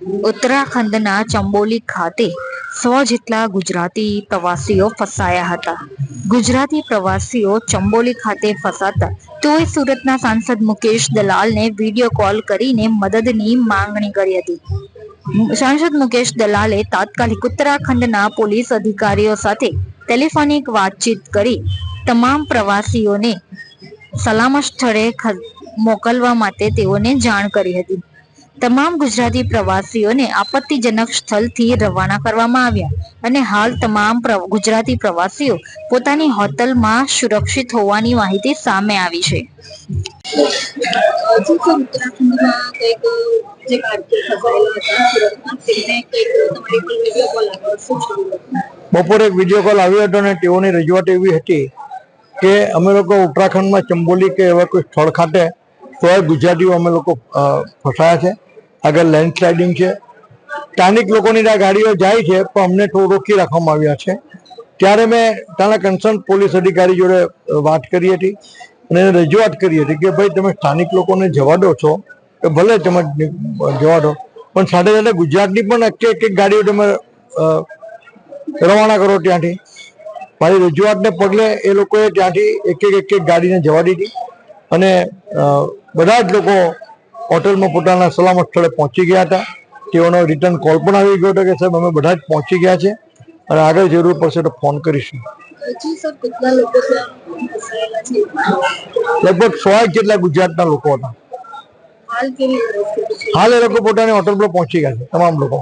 ઉત્તરાખંડના ચંબોલી ખાતે સો જેટલા ગુજરાતી પ્રવાસીઓ ફસાયા હતા. ગુજરાતી પ્રવાસીઓ ચંબોલી ખાતે ફસાતા તેઓએ સુરતના સાંસદ મુકેશ દલાલને વીડિયો કોલ કરીને મદદની માંગણી કરી હતી. સાંસદ મુકેશ દલાલે તાત્કાલિક ઉત્તરાખંડના પોલીસ અધિકારીઓ સાથે ટેલિફોનિક વાતચીત કરી તમામ પ્રવાસીઓને સલામત સ્થળે મોકલવા માટે તેઓને જાણ કરી હતી. તમામ ગુજરાતી પ્રવાસીઓને આપત્તિજનક સ્થળથી રવાના કરવામાં આવ્યા અને હાલ તમામ પ્ર- ગુજરાતી પ્રવાસીઓ પોતાની હોટલમાં સુરક્ષિત હોવાની માહિતી સામે આવી છે. બપોરે એક વીડિયો કોલ આવ્યો હતો અને તેઓની રજૂઆત એવી હતી કે અમે લોકો ઉત્તરાખંડમાં ચંબોલી કે એવા કોઈ સ્થળ ખાતે સો ગુજરાતીઓ અમે લોકો ફસાયા છે. આગળ લેન્ડસ્લાઇડિંગ છે, સ્થાનિક લોકોની ત્યાં ગાડીઓ જાય છે, પણ અમને થોડું રોકી રાખવામાં આવ્યા છે. ત્યારે મેં ત્યાંના કન્સર્ન પોલીસ અધિકારી જોડે વાત કરી હતી અને એને રજૂઆત કરી હતી કે ભાઈ તમે સ્થાનિક લોકોને જવા દો છો, કે ભલે તમે જવા દો, પણ સાથે સાથે ગુજરાતની પણ એક એક ગાડીઓ તમે રવાના કરો ત્યાંથી. મારી રજૂઆતને પગલે એ લોકોએ ત્યાંથી એક એક એક એક ગાડીને જવા દીધી અને બધા જ લોકો હોટલમાં પોતાના સલામત સ્થળે પહોંચી ગયા હતા. તેઓનો રિટર્ન કોલ પણ આવી ગયો હતો કે સાહેબ અમે બધા જ પહોંચી ગયા છે અને આગળ જરૂર પડશે તો ફોન કરીશું. લગભગ સો જેટલા ગુજરાતના લોકો હતા. હાલ એ લોકો પોતાની હોટલ પર પહોંચી ગયા છે તમામ લોકો.